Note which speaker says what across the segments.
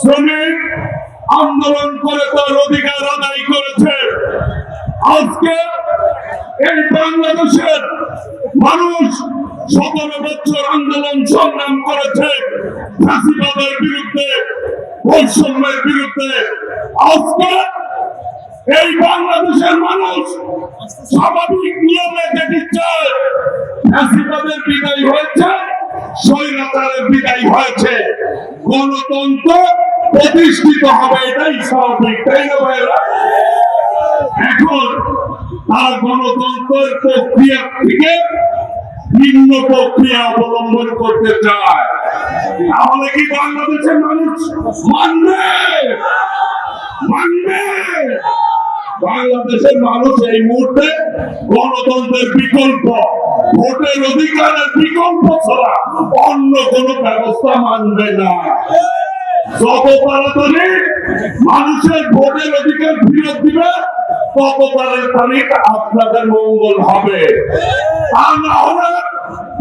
Speaker 1: শ্রমিক আন্দোলন করে তার অধিকার আদায় করেছে। আজকে এই বাংলাদেশের মানুষ সতেরো বছর আন্দোলন সংগ্রাম করেছে। ফাঁসিবাদের বিরুদ্ধে, বৈষম্যের বিরুদ্ধে। আজকে এই বাংলাদেশের মানুষ স্বাভাবিক নিয়মে স্বৈরাচারের বিদায় হয়েছে। গণতন্ত্র প্রতিষ্ঠিত হবে, এটাই স্বাভাবিক, তাই না ভাইরা এখন তার গণতন্ত্রের প্রক্রিয়া থেকে ভিন্ন প্রক্রিয়া অবলম্বন করতে চায়। তাহলে কি বাংলাদেশের মানুষ মানবে? মানবে! বাংলাদেশের মানুষ এই মুহূর্তে গণতন্ত্রের বিকল্প, ভোটের অধিকারের বিকল্প ছাড়া অন্য কোনো ব্যবস্থা মানবে না। যত তাড়াতাড়ি মানুষের ভোটের অধিকার ফিরত দিবে, তত তাড়াতাড়ি আপনাদের মঙ্গল হবে। তা না হলে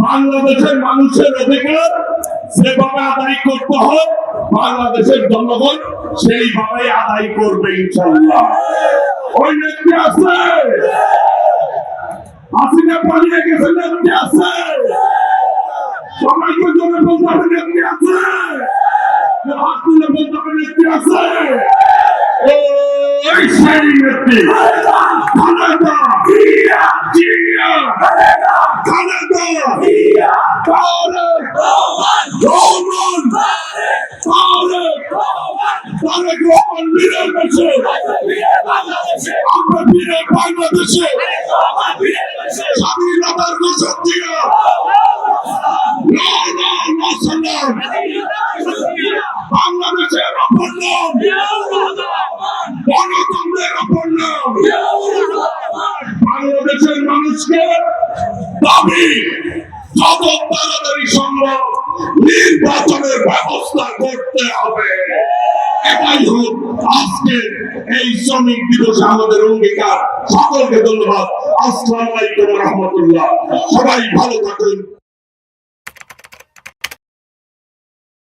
Speaker 1: বাংলাদেশের মানুষের অধিকার যেভাবে আদায় করতে হয় বাংলাদেশের জনগণ সেইভাবে আদায় করবে ইনশাল্লাহ ওই নেত্রী আছে। হাসিনা পালিয়ে গেছে নেত্রী আছে। সবাইকে জন্য বলতে হবে নেত্রী আছে। হাত তুলে বলতে হবে নেত্রী আছে। ওই সেই নেত্রী। খালেদা। জিয়া খালেদা। জিয়া রহমান বীরের দেশে আমরা বীরের বাংলাদেশে স্বাধীনতার ঘোষক দিয়া বাংলাদেশের অপর নাম বাংলাদেশের মানুষকে দাবি, যত তাড়াতাড়ি সম্ভব নির্বাচনের ব্যবস্থা করতে হবে। এটাই হোক আজকে এই শ্রমিক দিবস আমাদের অঙ্গীকার। সকলকে ধন্যবাদ। আসসালাম আলাইকুম রহমতুল্লাহ। সবাই ভালো থাকুন।